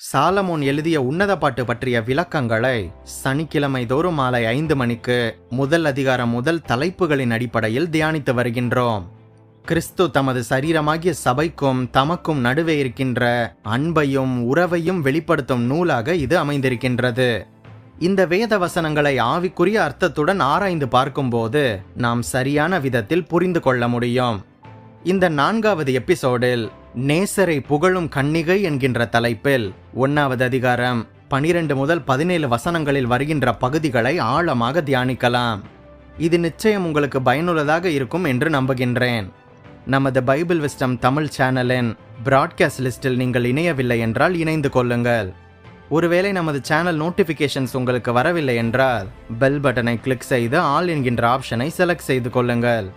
Solomon எழுதிய உன்னத பாட்டு பற்றிய விளக்கங்களை சனிக்கிழமை தோறும் மாலை ஐந்து மணிக்கு முதல் அதிகாரம் முதல் தலைப்புகளின் அடிப்படையில் தியானித்து வருகின்றோம். கிறிஸ்து தமது சரீரமாகிய சபைக்கும் தமக்கும் நடுவே இருக்கின்ற அன்பையும் உறவையும் வெளிப்படுத்தும் நூலாக இது அமைந்திருக்கின்றது. இந்த வேத வசனங்களை ஆவிக்குரிய அர்த்தத்துடன் ஆராய்ந்து பார்க்கும்போது நாம் சரியான விதத்தில் புரிந்து கொள்ள முடியும். இந்த நான்காவது எபிசோடில் நேசரை புகழும் கன்னிகை என்கின்ற தலைப்பில் ஒன்னாவது அதிகாரம் பனிரெண்டு முதல் பதினேழு வசனங்களில் வருகின்ற பகுதிகளை ஆழமாக தியானிக்கலாம். இது நிச்சயம் உங்களுக்கு பயனுள்ளதாக இருக்கும் என்று நம்புகின்றேன். நமது பைபிள் விஸ்டம் தமிழ் சேனலின் பிராட்காஸ்ட் லிஸ்டில் நீங்கள் இணையவில்லை என்றால் இணைந்து கொள்ளுங்கள். ஒருவேளை நமது சேனல் நோட்டிஃபிகேஷன்ஸ் உங்களுக்கு வரவில்லை என்றால் பெல் பட்டனை கிளிக் செய்து ஆல் என்கின்ற ஆப்ஷனை செலக்ட் செய்து கொள்ளுங்கள்.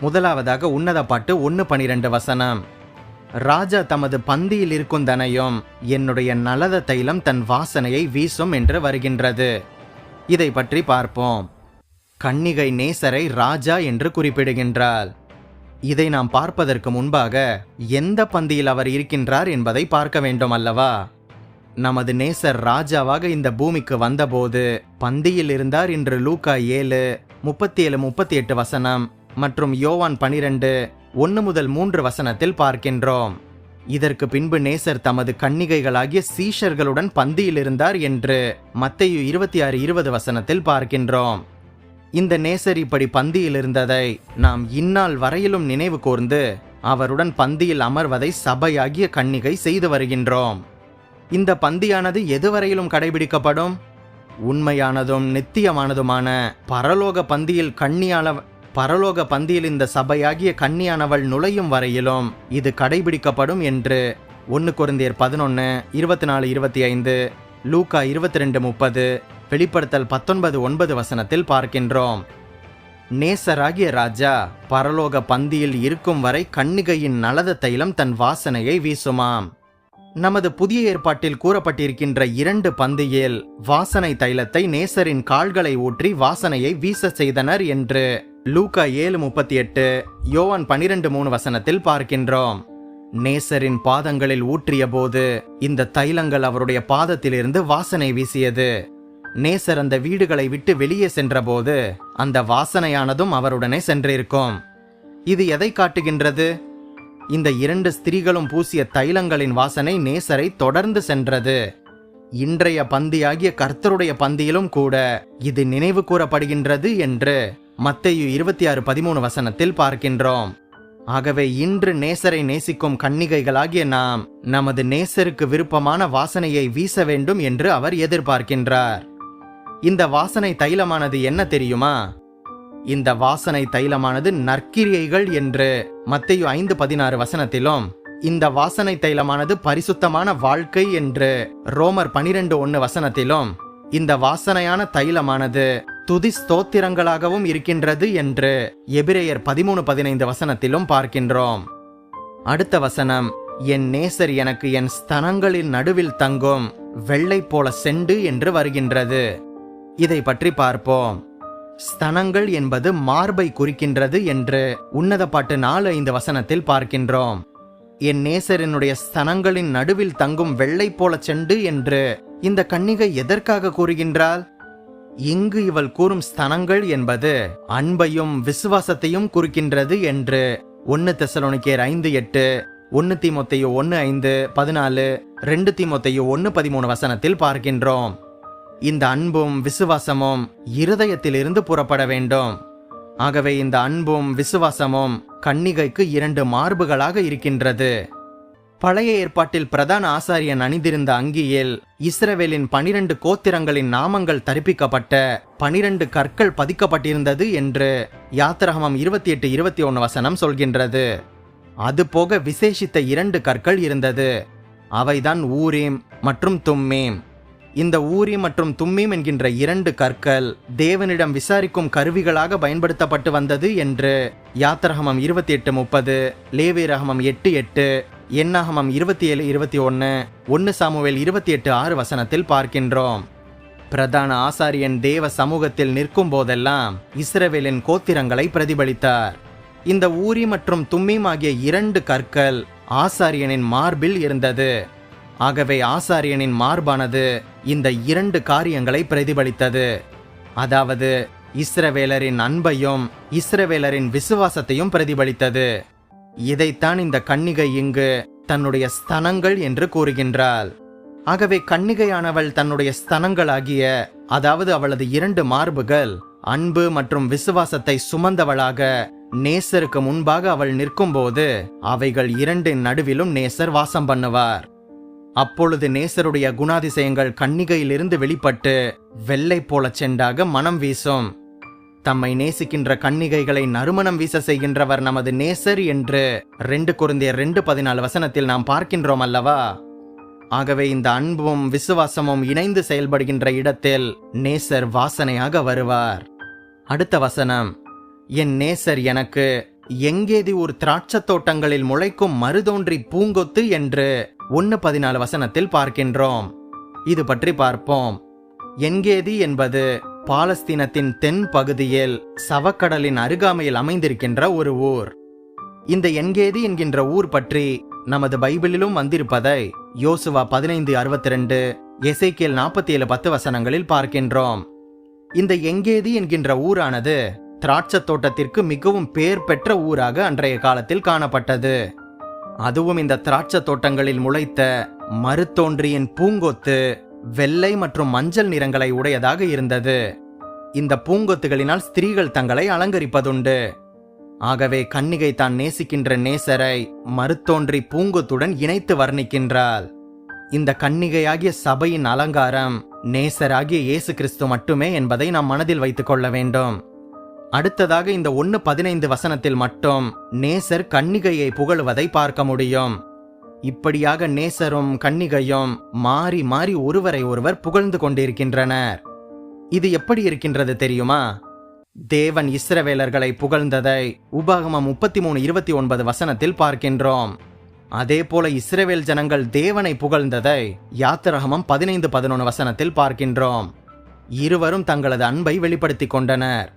முதலாவதாக உன்னத பாட்டு ஒன்று பனிரெண்டு வசனம். ராஜா தமது பந்தியில் இருக்கும் தனையும் என்னுடைய நலத தைலம் தன் வாசனையை வீசும் என்று வருகின்றது. இதை பற்றி பார்ப்போம். கன்னிகை நேசரை ராஜா என்று குறிப்பிடுகின்றார் இதை நாம் பார்ப்பதற்கு முன்பாக எந்த பந்தியில் அவர் இருக்கின்றார் என்பதை பார்க்க வேண்டும் அல்லவா? நமது நேசர் ராஜாவாக இந்த பூமிக்கு வந்தபோது பந்தியில் இருந்தார் என்று லூக்கா ஏழு முப்பத்தி ஏழு முப்பத்தி எட்டு வசனம் மற்றும் யோவான் பனிரெண்டு ஒன்று முதல் மூன்று வசனத்தில் பார்க்கின்றோம். இதற்கு பின்பு நேசர் தமது கன்னிகைகளாகிய சீஷர்களுடன் பந்தியில் இருந்தார் என்று மத்தையு இருபத்தி ஆறு இருபது வசனத்தில் பார்க்கின்றோம். இந்த நேசர் இப்படி பந்தியில் இருந்ததை நாம் இந்நாள் வரையிலும் நினைவு கூர்ந்து அவருடன் பந்தியில் அமர்வதை சபையாகிய கன்னிகை செய்து வருகின்றோம். இந்த பந்தியானது எதுவரையிலும் கடைபிடிக்கப்படும்? உண்மையானதும் நித்தியமானதுமான பரலோக பந்தியில் கண்ணியாள பரலோக பந்தியில் இந்த சபையாகிய கன்னியானவள் நுழையும் வரையிலும் இது கடைபிடிக்கப்படும் என்று ஒன்று குருந்தியர் பதினொன்று இருபத்தி நாலு இருபத்தி ஐந்து லூக்கா இருபத்தி ரெண்டு முப்பது வெளிப்படுத்தல் பத்தொன்பது ஒன்பது வசனத்தில் பார்க்கின்றோம். நேசராகிய ராஜா பரலோக பந்தியில் இருக்கும் வரை கண்ணிகையின் நலத தைலம் தன் வாசனையை வீசுமாம். நமது புதிய ஏற்பாட்டில் கூறப்பட்டிருக்கின்ற இரண்டு பந்தியில் வாசனை தைலத்தை நேசரின் கால்களை ஊற்றி வாசனையை வீச செய்தனர் என்று லூகா ஏழு முப்பத்தி எட்டு யோவான் பனிரெண்டு மூணு வசனத்தில் பார்க்கின்றோம். நேசரின் பாதங்களில் ஊற்றிய போது இந்த தைலங்கள் அவருடைய பாதத்திலிருந்து வாசனை வீசியது. நேசர் அந்த வீடுகளை விட்டு வெளியே சென்றபோது அந்த வாசனையானதும் அவருடனே சென்றிருக்கும். இது எதை காட்டுகின்றது? இந்த இரண்டு ஸ்திரீகளும் பூசிய தைலங்களின் வாசனை நேசரை தொடர்ந்து சென்றது. இன்றைய பந்தியாகிய கர்த்தருடைய பந்தியிலும் கூட இது நினைவு கூறப்படுகின்றது என்று மத்தையு இருபத்தி ஆறு பதிமூணு வசனத்தில் பார்க்கின்றோம். ஆகவே இன்று நேசரை நேசிக்கும் கன்னிகைகளாகிய நாம் நமது நேசருக்கு விருப்பமான வாசனையை வீச வேண்டும் என்று அவர் எதிர்பார்க்கின்றார். இந்த வாசனை தைலமானது என்ன தெரியுமா? இந்த வாசனை தைலமானது நற்கிரியைகள் என்று மத்தையு ஐந்து பதினாறு வசனத்திலும் இந்த வாசனை தைலமானது பரிசுத்தமான வாழ்க்கை என்று ரோமர் பனிரெண்டு ஒன்று வசனத்திலும் இந்த வாசனையான தைலமானது துதி ஸ்தோத்திரங்களாகவும் இருக்கின்றது என்று எபிரேயர் பதிமூணு பதினைந்து வசனத்திலும் பார்க்கின்றோம். அடுத்த வசனம் என் நேசர் எனக்கு என் ஸ்தனங்களின் நடுவில் தங்கும் வெள்ளை போல செண்டு என்று வருகின்றது. இதை பற்றி பார்ப்போம். ஸ்தனங்கள் என்பது மார்பை குறிக்கின்றது என்று உன்னத பாட்டு நாலு ஐந்து வசனத்தில் பார்க்கின்றோம். என் நேசரினுடைய ஸ்தனங்களின் நடுவில் தங்கும் வெள்ளை போல செண்டு என்று இந்த கன்னிகை எதற்காக கூறுகின்றாள்? இங்கு இவள் கூறும் ஸ்தனங்கள் என்பது அன்பையும் விசுவாசத்தையும் குறிக்கின்றது என்று ஒன்னு தெசலோனிக்கேர் ஐந்து எட்டு ஒன்னு தீமொத்தையோ ஒன்னு ஐந்து பதினாலு ரெண்டு தீமொத்தையோ ஒன்னு பதிமூணு வசனத்தில் பார்க்கின்றோம். இந்த அன்பும் விசுவாசமும் இருதயத்திலிருந்து புறப்பட வேண்டும். ஆகவே இந்த அன்பும் விசுவாசமும் கன்னிகைக்கு இரண்டு மார்புகளாக இருக்கின்றது. பழைய ஏற்பாட்டில் பிரதான ஆசாரியன் அணிந்திருந்த அங்கியில் இஸ்ரவேலின் பனிரெண்டு கோத்திரங்களின் நாமங்கள் தரிப்பிக்கப்பட்ட பனிரெண்டு கற்கள் பதிக்கப்பட்டிருந்தது என்று யாத்திரகமம் இருபத்தி எட்டு இருபத்தி ஒன்று வசனம் சொல்கின்றது. அதுபோக விசேஷித்த இரண்டு கற்கள் இருந்தது. அவைதான் ஊரீம் மற்றும் தும்மீம். இந்த ஊரி மற்றும் தும்மீம் என்கின்ற இரண்டு கற்கள் தேவனிடம் விசாரிக்கும் கருவிகளாக பயன்படுத்தப்பட்டு வந்தது என்று யாத்திரகமம் இருபத்தி எட்டு முப்பது லேவி ரகமம் எட்டு எட்டு எண்ணாகமம் இருபத்தி ஏழு இருபத்தி ஒன்று ஒன்று சாமுவேல் இருபத்தி எட்டு ஆறு வசனத்தில் பார்க்கின்றோம். பிரதான ஆசாரியன் தேவ சமூகத்தில் நிற்கும் போதெல்லாம் இஸ்ரவேலின் கோத்திரங்களை பிரதிபலித்தார். இந்த ஊரி மற்றும் தும்மீம் ஆகிய இரண்டு கற்கள் ஆசாரியனின் மார்பில் இருந்தது. ஆகவே ஆசாரியனின் மார்பானது இந்த இரண்டு காரியங்களை பிரதிபலித்தது. அதாவது இஸ்ரவேலரின் அன்பையும் இஸ்ரவேலரின் விசுவாசத்தையும் பிரதிபலித்தது. இதைத்தான் இந்த கன்னிகை இங்கு தன்னுடைய ஸ்தனங்கள் என்று கூறுகின்றாள். ஆகவே கன்னிகையானவள் தன்னுடைய ஸ்தனங்களாகிய அதாவது அவளது இரண்டு மார்புகள் அன்பு மற்றும் விசுவாசத்தை சுமந்தவளாக நேசருக்கு முன்பாக அவள் நிற்கும்போது அவைகள் இரண்டின் நடுவிலும் நேசர் வாசம் பண்ணுவார். அப்பொழுது நேசருடைய குணாதிசயங்கள் கன்னிகையிலிருந்து வெளிப்பட்டு வெள்ளை போல செண்டாக மனம் வீசும். தம்மை நேசிக்கின்ற கன்னிகைகளை நறுமணம் வீச செய்கின்றவர் நமது நேசர் என்று ரெண்டு குருந்திய ரெண்டு பதினாலு வசனத்தில் நாம் பார்க்கின்றோம் அல்லவா? ஆகவே இந்த அன்பும் விசுவாசமும் இணைந்து செயல்படுகின்ற இடத்தில் நேசர் வாசனையாக வருவார். அடுத்த வசனம் என் நேசர் எனக்கு எங்கேதி ஒரு திராட்சத் தோட்டங்களில் முளைக்கும் மருதோன்றி பூங்கொத்து என்று ஒன்று பதினாலு வசனத்தில் பார்க்கின்றோம். இது பற்றி பார்ப்போம். எங்கேதி என்பது பாலஸ்தீனத்தின் தென் பகுதியில் சவக்கடலின் அருகாமையில் அமைந்திருக்கின்ற ஒரு ஊர். இந்த என்கேதி என்கின்ற ஊர் பற்றி நமது பைபிளிலும் வந்திருப்பதை யோசுவா பதினைந்து அறுபத்தி ரெண்டு எசைக்கியல் நாற்பத்தி ஏழு பத்து வசனங்களில் பார்க்கின்றோம். இந்த எங்கேதி என்கின்ற ஊரானது திராட்சத் தோட்டத்திற்கு மிகவும் பேர் பெற்ற ஊராக அன்றைய காலத்தில் காணப்பட்டது. அதுவும் இந்த திராட்சத் தோட்டங்களில் முளைத்த மருத்தோன்றியின் பூங்கொத்து வெள்ளை மற்றும் மஞ்சள் நிறங்களை உடையதாக இருந்தது. இந்த பூங்கொத்துகளினால் ஸ்திரீகள் தங்களை அலங்கரிப்பதுண்டு. ஆகவே கன்னிகை தான் நேசிக்கின்ற நேசரை மறுத்தோன்றி பூங்கொத்துடன் இணைத்து வர்ணிக்கின்றாள். இந்த கன்னிகையாகிய சபையின் அலங்காரம் நேசராகிய இயேசு கிறிஸ்து மட்டுமே என்பதை நாம் மனதில் வைத்துக் கொள்ள வேண்டும். அடுத்ததாக இந்த ஒன்று பதினைந்து வசனத்தில் மட்டும் நேசர் கன்னிகையை புகழுவதை பார்க்க முடியும். இப்படியாக நேசரும் கன்னிகையும் மாறி மாறி ஒருவரை ஒருவர் புகழ்ந்து கொண்டிருக்கின்றனர். இது எப்படி இருக்கின்றது தெரியுமா? தேவன் இஸ்ரவேலர்களை புகழ்ந்ததை உபாகமம் முப்பத்தி மூணு இருபத்தி ஒன்பது வசனத்தில் பார்க்கின்றோம். அதே போல இஸ்ரவேல் ஜனங்கள் தேவனை புகழ்ந்ததை யாத்திரகமம் பதினைந்து பதினொன்று வசனத்தில் பார்க்கின்றோம். இருவரும் தங்களது அன்பை வெளிப்படுத்திக் கொண்டனர்.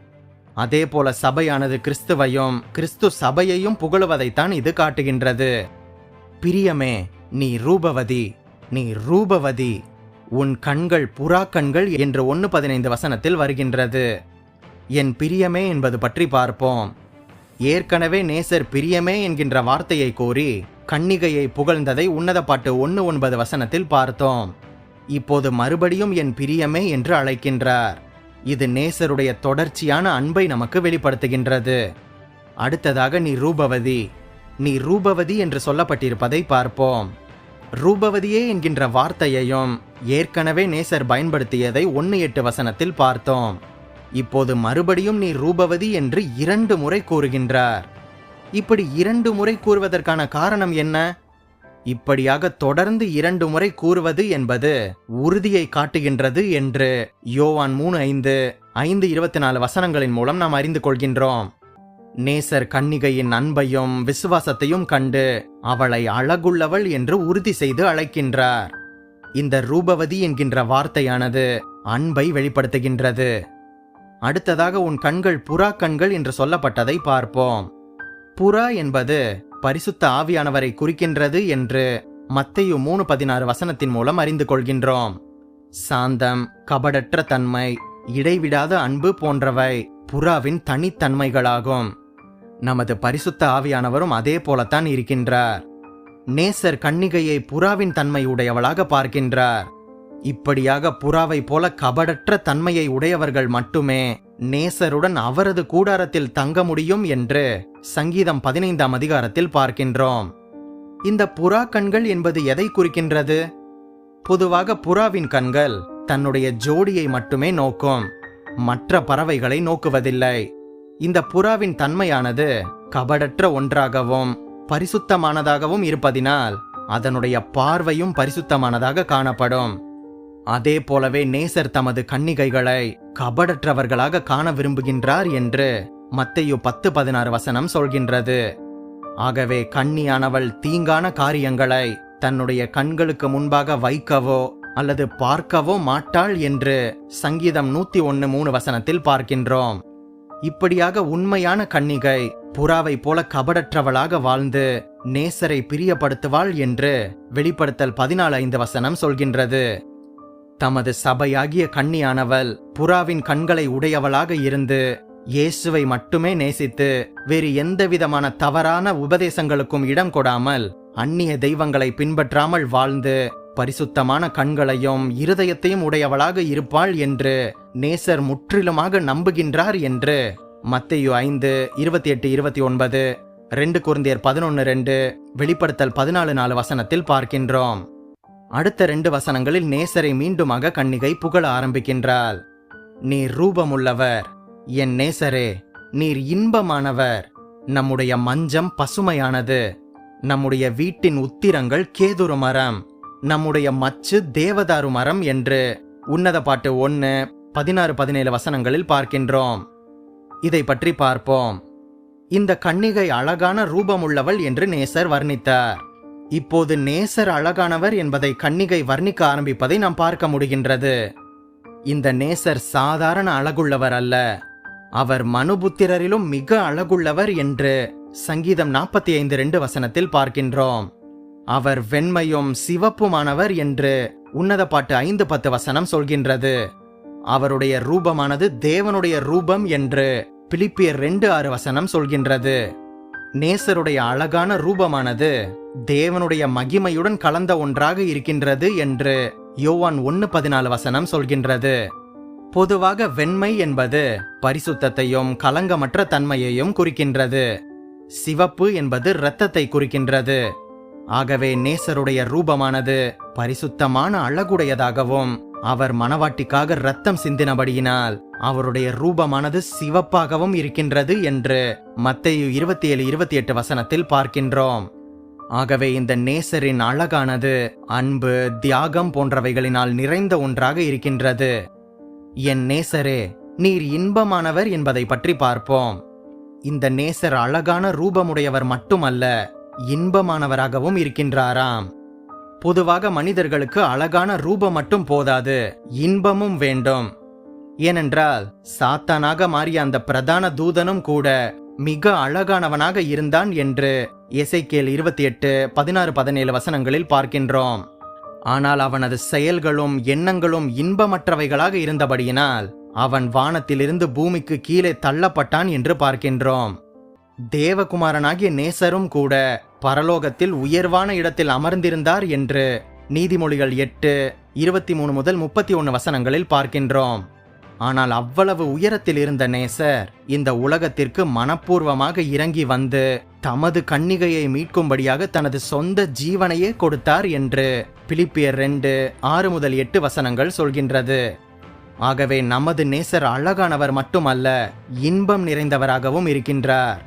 அதே போல சபையானது கிறிஸ்துவையும் கிறிஸ்து சபையையும் புகழுவதைத்தான் இது காட்டுகின்றது. பிரியமே நீ ரூபவதி நீ ரூபவதி. உன் கண்கள் புறா கண்கள் என்று ஒன்று பதினைந்து வசனத்தில் வருகின்றது. என் பிரியமே என்பது பற்றி பார்ப்போம். ஏற்கனவே நேசர் பிரியமே என்கின்ற வார்த்தையை கூறி கன்னிகையை புகழ்ந்ததை உன்னத பாட்டு ஒன்று ஒன்பது வசனத்தில் பார்த்தோம். இப்போது மறுபடியும் என் பிரியமே என்று அழைக்கின்றார். இது நேசருடைய தொடர்ச்சியான அன்பை நமக்கு வெளிப்படுத்துகின்றது. அடுத்ததாக நீ ரூபவதி நீ ரூபவதி என்று சொல்லப்பட்டிருப்பதை பார்ப்போம். ரூபவதியே என்கின்ற வார்த்தையையும் ஏற்கனவே நேசர் பயன்படுத்தியதை ஒன்று எட்டு வசனத்தில் பார்த்தோம். இப்போது மறுபடியும் நீ ரூபவதி என்று இரண்டு முறை கூறுகின்றார். இப்படி இரண்டு முறை கூறுவதற்கான காரணம் என்ன? இப்படியாக தொடர்ந்து இரண்டு முறை கூறுவது என்பது உறுதியை காட்டுகின்றது என்று யோவான் மூணு ஐந்து ஐந்து இருபத்தி நாலு வசனங்களின் மூலம் நாம் அறிந்து கொள்கின்றோம். நேசர் கன்னிகையின் அன்பையும் விசுவாசத்தையும் கண்டு அவளை அழகுள்ளவள் என்று உறுதி செய்து அழைக்கின்றார். இந்த ரூபவதி என்கின்ற வார்த்தையானது அன்பை வெளிப்படுத்துகின்றது. அடுத்ததாக உன் கண்கள் புறா கண்கள் என்று சொல்லப்பட்டதை பார்ப்போம். புறா என்பது பரிசுத்த ஆவியானவரை குறிக்கின்றது என்று மத்தையு மூணு பதினாறு வசனத்தின் மூலம் அறிந்து கொள்கின்றோம். சாந்தம் கபடற்ற தன்மை இடைவிடாத அன்பு போன்றவை புறாவின் தனித்தன்மைகளாகும். நமது பரிசுத்த ஆவியானவரும் அதே போலத்தான் இருக்கின்றார். நேசர் கன்னிகையை புறாவின் தன்மை உடையவளாக பார்க்கின்றார். இப்படியாக புறாவை போல கபடற்ற தன்மையை உடையவர்கள் மட்டுமே நேசருடன் அவரது கூடாரத்தில் தங்க முடியும் என்று சங்கீதம் பதினைந்தாம் அதிகாரத்தில் பார்க்கின்றோம். இந்த புறா கண்கள் என்பது எதை குறிக்கின்றது? பொதுவாக புறாவின் கண்கள் தன்னுடைய ஜோடியை மட்டுமே நோக்கும். மற்ற பறவைகளை நோக்குவதில்லை. இந்த புறாவின் தன்மையானது கபடற்ற ஒன்றாகவும் பரிசுத்தமானதாகவும் இருப்பதினால் அதனுடைய பார்வையும் பரிசுத்தமானதாக காணப்படும். அதே போலவே நேசர் தமது கன்னிகைகளை கபடற்றவர்களாக காண விரும்புகின்றார் என்று மத்தையு பத்து பதினாறு வசனம் சொல்கின்றது. ஆகவே கன்னியானவள் தீங்கான காரியங்களை தன்னுடைய கண்களுக்கு முன்பாக வைக்கவோ அல்லது பார்க்கவோ மாட்டாள் என்று சங்கீதம் நூத்தி ஒன்னு மூணு வசனத்தில் பார்க்கின்றோம். இப்படியாக உண்மையான கன்னிகை புறாவை போல கபடற்றவளாக வாழ்ந்து நேசரை பிரியப்படுத்துவாள் என்று வெளிப்படுத்தல் பதினாலு ஐந்து வசனம் சொல்கின்றது. தமது சபையாகிய கன்னியானவள் புறாவின் கண்களை உடையவளாக இருந்து இயேசுவை மட்டுமே நேசித்து வேறு எந்தவிதமான தவறான உபதேசங்களுக்கும் இடம் கொடாமல் அந்நிய தெய்வங்களை பின்பற்றாமல் வாழ்ந்து பரிசுத்தமான கண்களையும் இருதயத்தையும் உடையவளாக இருப்பாள் என்று நேசர் முற்றிலுமாக நம்புகின்றார் என்று மத்தையோ ஐந்து இருபத்தி எட்டு இருபத்தி ஒன்பது ரெண்டு குருந்தியர் பதினொன்று ரெண்டு வெளிப்படுத்தல் பதினாலு நாலு வசனத்தில் பார்க்கின்றோம். அடுத்த ரெண்டு வசனங்களில் நேசரை மீண்டுமாக கன்னிகை புகழ ஆரம்பிக்கின்றாள் நீர் ரூபமுள்ளவர் என் நேசரே நீர் இன்பமானவர். நம்முடைய மஞ்சம் பசுமையானது. நம்முடைய வீட்டின் உத்திரங்கள் கேதுரு மரம். நம்முடைய மச்சு தேவதாரு மரம் என்று உன்னத பாட்டு ஒன்று பதினாறு பதினேழு வசனங்களில் பார்க்கின்றோம். இதை பற்றி பார்ப்போம். இந்த கன்னிகை அழகான ரூபமுள்ளவள் என்று நேசர் வர்ணித்தார். இப்போது நேசர் அழகானவர் என்பதை கன்னிகை வர்ணிக்க ஆரம்பிப்பதை நாம் பார்க்க முடிகின்றது. இந்த நேசர் சாதாரண அழகுள்ளவர் அல்ல. அவர் மனுபுத்திரரிலும் மிக அழகுள்ளவர் என்று சங்கீதம் நாற்பத்தி ஐந்து ரெண்டு வசனத்தில் பார்க்கின்றோம். அவர் வெண்மையும் சிவப்புமானவர் என்று உன்னத பாட்டு ஐந்து பத்து வசனம் சொல்கின்றது. அவருடைய ரூபமானது தேவனுடைய ரூபம் என்று பிலிப்பியர் ரெண்டு ஆறு வசனம் சொல்கின்றது. நேசருடைய அழகான ரூபமானது தேவனுடைய மகிமையுடன் கலந்த ஒன்றாக இருக்கின்றது என்று யோவான் ஒன்று பதினாலு வசனம் சொல்கின்றது. பொதுவாக வெண்மை என்பது பரிசுத்தத்தையும் கலங்கமற்ற தன்மையையும் குறிக்கின்றது. சிவப்பு என்பது இரத்தத்தை குறிக்கின்றது. ஆகவே நேசருடைய ரூபமானது பரிசுத்தமான அழகுடையதாகவும் அவர் மணவாட்டிக்காக ரத்தம் சிந்தினபடியினால் அவருடைய ரூபமானது சிவப்பாகவும் இருக்கின்றது என்று மத்தையு இருபத்தி ஏழு இருபத்தி எட்டு வசனத்தில் பார்க்கின்றோம். ஆகவே இந்த நேசரின் அழகானது அன்பு தியாகம் போன்றவைகளினால் நிறைந்த ஒன்றாக இருக்கின்றது. என் நேசரே நீர் இன்பமானவர் என்பதை பற்றி பார்ப்போம். இந்த நேசர் அழகான ரூபமுடையவர் மட்டுமல்ல இன்பமானவராகவும் இருக்கின்றாராம். பொதுவாக மனிதர்களுக்கு அழகான ரூபம் மட்டும் போதாது இன்பமும் வேண்டும். ஏனென்றால் சாத்தானாக மாறிய அந்த பிரதான தூதனும் கூட மிக அழகானவனாக இருந்தான் என்று எசைக்கேல் இருபத்தி எட்டு பதினாறு பதினேழு வசனங்களில் பார்க்கின்றோம். ஆனால் அவனது செயல்களும் எண்ணங்களும் இன்பமற்றவைகளாக இருந்தபடியினால் அவன் வானத்திலிருந்து பூமிக்கு கீழே தள்ளப்பட்டான் என்று பார்க்கின்றோம். தேவகுமாரனாகிய நேசரும் கூட பரலோகத்தில் உயர்வான இடத்தில் அமர்ந்திருந்தார் என்று நீதிமொழிகள் எட்டு இருபத்தி மூணு முதல் முப்பத்தி ஒன்று வசனங்களில் பார்க்கின்றோம். ஆனால் அவ்வளவு உயரத்தில் இருந்த நேசர் இந்த உலகத்திற்கு மனப்பூர்வமாக இறங்கி வந்து தமது கன்னிகையை மீட்கும்படியாக தனது சொந்த ஜீவனையே கொடுத்தார் என்று பிலிப்பியர் ரெண்டு ஆறு முதல் எட்டு வசனங்கள் சொல்கின்றது. ஆகவே நமது நேசர் அழகானவர் மட்டுமல்ல இன்பம் நிறைந்தவராகவும் இருக்கின்றார்.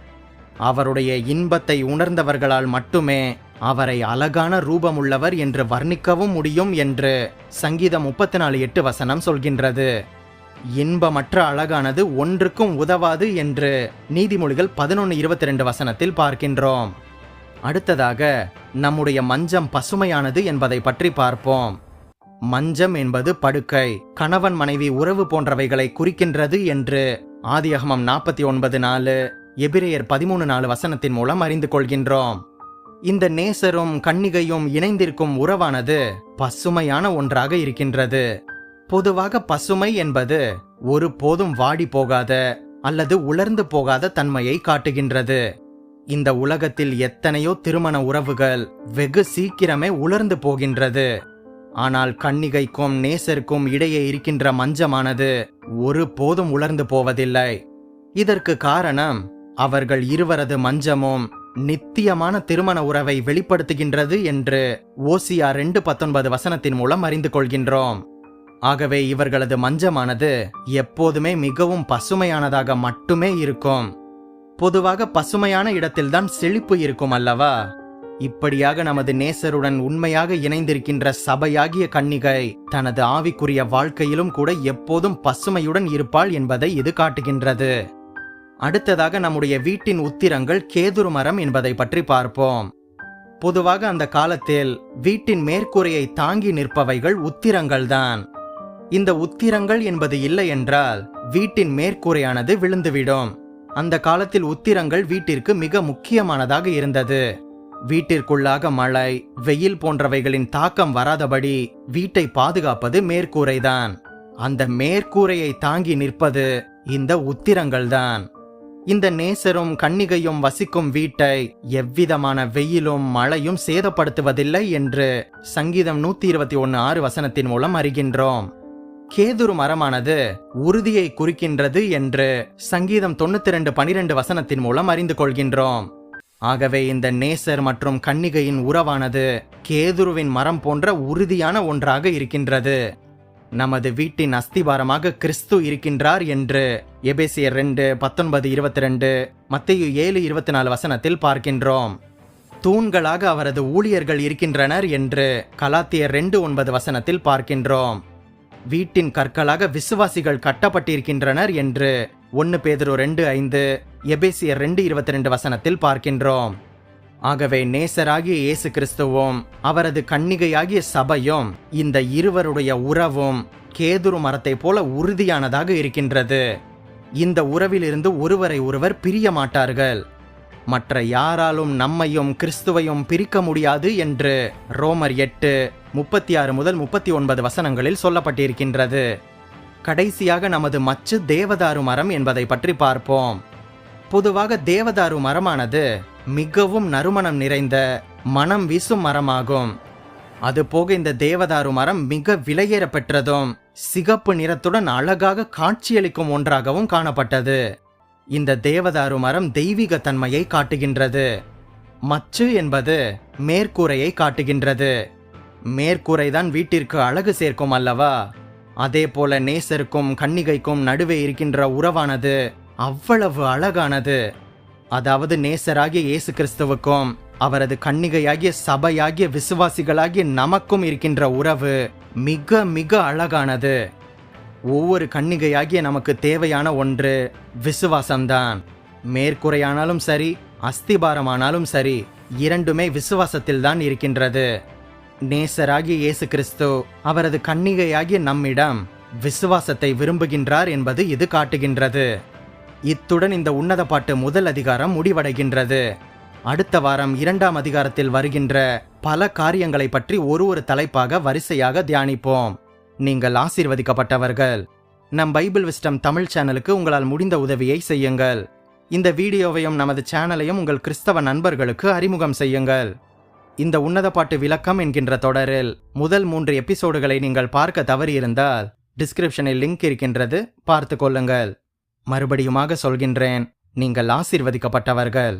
அவருடைய இன்பத்தை உணர்ந்தவர்களால் மட்டுமே அவரை அழகான ரூபமுள்ளவர் என்று வர்ணிக்கவும் முடியும் என்று சங்கீதம் முப்பத்தி நாலு எட்டு வசனம் சொல்கின்றது. இன்பமற்ற அழகானது ஒன்றுக்கும் உதவாது என்று நீதிமொழிகள் பதினொன்று இருபத்தி ரெண்டு வசனத்தில் பார்க்கின்றோம். அடுத்ததாக நம்முடைய மஞ்சம் பசுமையானது என்பதை பற்றி பார்ப்போம். மஞ்சம் என்பது படுக்கை கணவன் மனைவி உறவு போன்றவைகளை குறிக்கின்றது என்று ஆதியகமம் நாற்பத்தி ஒன்பது நாலு எபிரேயர் பதிமூணு நாலு வசனத்தின் மூலம் அறிந்து கொள்கின்றோம். இந்த நேசரும் கன்னிகையும் இணைந்திருக்கும் உறவானது பசுமையான ஒன்றாக இருக்கின்றது. பொதுவாக பசுமை என்பது ஒரு போதும் வாடி போகாத அல்லது உலர்ந்து போகாத தன்மையை காட்டுகின்றது. இந்த உலகத்தில் எத்தனையோ திருமண உறவுகள் வெகு சீக்கிரமே உலர்ந்து போகின்றது. ஆனால் கன்னிகைக்கும் நேசருக்கும் இடையே இருக்கின்ற மஞ்சமானது ஒரு போதும் உலர்ந்து போவதில்லை. இதற்கு காரணம் அவர்கள் இருவரது மஞ்சமும் நித்தியமான திருமண உறவை வெளிப்படுத்துகின்றது என்று ஓசியா ரெண்டு பத்தொன்பது வசனத்தின் மூலம் அறிந்து கொள்கின்றோம். ஆகவே இவர்களது மஞ்சமானது எப்போதுமே மிகவும் பசுமையானதாக மட்டுமே இருக்கும். பொதுவாக பசுமையான இடத்தில்தான் செழிப்பு இருக்கும் அல்லவா? இப்படியாக நமது நேசருடன் உண்மையாக இணைந்திருக்கின்ற சபையாகிய கன்னிகை தனது ஆவிக்குரிய வாழ்க்கையிலும் கூட எப்போதும் பசுமையுடன் இருப்பாள் என்பதை இது காட்டுகின்றது. அடுத்ததாக நம்முடைய வீட்டின் உத்திரங்கள் கேதுரு மரம் என்பதை பற்றி பார்ப்போம். பொதுவாக அந்த காலத்தில் வீட்டின் மேற்கூரையை தாங்கி நிற்பவைகள் உத்திரங்கள் தான் இந்த உத்திரங்கள் என்பது இல்லை என்றால் வீட்டின் மேற்கூரையானது விழுந்துவிடும். அந்த காலத்தில் உத்திரங்கள் வீட்டிற்கு மிக முக்கியமானதாக இருந்தது. வீட்டிற்குள்ளாக மழை வெயில் போன்றவைகளின் தாக்கம் வராதபடி வீட்டை பாதுகாப்பது மேற்கூரைதான். அந்த மேற்கூரையை தாங்கி நிற்பது இந்த உத்திரங்கள்தான். இந்த நேசரும் கன்னிகையும் வசிக்கும் வீட்டை எவ்விதமான வெயிலும் மழையும் சேதப்படுத்துவதில்லை என்று சங்கீதம் நூத்தி இருபத்தி ஒன்னு ஆறு வசனத்தின் மூலம் அறிகின்றோம். கேதுரு மரமானது உறுதியை குறிக்கின்றது என்று சங்கீதம் தொண்ணூத்தி ரெண்டு பனிரெண்டு வசனத்தின் மூலம் அறிந்து கொள்கின்றோம். ஆகவே இந்த நேசர் மற்றும் கன்னிகையின் உறவானது கேதுருவின் மரம் போன்ற உறுதியான ஒன்றாக இருக்கின்றது. நமது வீட்டின் அஸ்திபாரமாக கிறிஸ்து இருக்கின்றார் என்று எபேசியர் ரெண்டு பத்தொன்பது இருபத்தி ரெண்டு மத்தையு ஏழு இருபத்தி நாலு வசனத்தில் பார்க்கின்றோம். தூண்களாக அவரது ஊழியர்கள் இருக்கின்றனர் என்று கலாத்தியர் ரெண்டு ஒன்பது வசனத்தில் பார்க்கின்றோம். வீட்டின் கற்களாக விசுவாசிகள் கட்டப்பட்டிருக்கின்றனர் என்று ஒன்று பேதரு ரெண்டு ஐந்து எபேசியர் ரெண்டு இருபத்தி ரெண்டு வசனத்தில் பார்க்கின்றோம். ஆகவே நேசராகிய இயேசு கிறிஸ்துவும் அவரது கன்னிகையாகிய சபையும் இந்த இருவருடைய உறவும் கேதுரு மரத்தைப் போல உறுதியானதாக இருக்கின்றது. இந்த உறவிலிருந்து ஒருவரை ஒருவர் பிரிய மாட்டார்கள். மற்ற யாராலும் நம்மையும் கிறிஸ்துவையும் பிரிக்க முடியாது என்று ரோமர் எட்டு முப்பத்தி ஆறு முதல் முப்பத்தி ஒன்பது வசனங்களில் சொல்லப்பட்டிருக்கின்றது. கடைசியாக நமது மச்சு தேவதாரு மரம் என்பதை பற்றி பார்ப்போம். பொதுவாக தேவதாரு மரமானது மிகவும் நறுமணம் நிறைந்த மனம் வீசும் மரமாகும். அதுபோக இந்த தேவதாரு மரம் மிக விலையேற பெற்றதும் சிகப்பு நிறத்துடன் அழகாக காட்சியளிக்கும் ஒன்றாகவும் காணப்பட்டது. இந்த தேவதாரு மரம் தெய்வீக தன்மையை காட்டுகின்றது. மச்சு என்பது மேற்கூரையை காட்டுகின்றது. மேற்கூரைதான் வீட்டிற்கு அழகு சேர்க்கும் அல்லவா? அதே போல நேசருக்கும் கன்னிகைக்கும் நடுவே இருக்கின்ற உறவானது அவ்வளவு அழகானது. அதாவது நேசராகிய இயேசு கிறிஸ்துவுக்கும் அவரது கண்ணிகையாகிய சபையாகிய விசுவாசிகளாகிய நமக்கும் இருக்கின்ற உறவு மிக மிக அழகானது. ஒவ்வொரு கன்னிகையாகிய நமக்கு தேவையான ஒன்று விசுவாசம்தான். மேற்குறையானாலும் சரி அஸ்திபாரமானாலும் சரி இரண்டுமே விசுவாசத்தில் தான் இருக்கின்றது. நேசராகிய இயேசு கிறிஸ்து அவரது கண்ணிகையாகிய நம்மிடம் விசுவாசத்தை விரும்புகின்றார் என்பது இது காட்டுகின்றது. இத்துடன் இந்த உன்னத பாட்டு முதல் அதிகாரம் முடிவடைகின்றது. அடுத்த வாரம் இரண்டாம் அதிகாரத்தில் வருகின்ற பல காரியங்களை பற்றி ஒரு ஒரு தலைப்பாக வரிசையாக தியானிப்போம். நீங்கள் ஆசீர்வதிக்கப்பட்டவர்கள். நம் பைபிள் விஸ்டம் தமிழ் சேனலுக்கு உங்களால் முடிந்த உதவியை செய்யுங்கள். இந்த வீடியோவையும் நமது சேனலையும் உங்கள் கிறிஸ்தவ நண்பர்களுக்கு அறிமுகம் செய்யுங்கள். இந்த உன்னத பாட்டு விளக்கம் என்கின்ற தொடரில் முதல் மூன்று எபிசோடுகளை நீங்கள் பார்க்க தவறியிருந்தால் டிஸ்கிரிப்ஷனில் லிங்க் இருக்கின்றது பார்த்து கொள்ளுங்கள். மறுபடியுமாக சொல்கின்றேன் நீங்கள் ஆசீர்வதிக்கப்பட்டவர்கள்.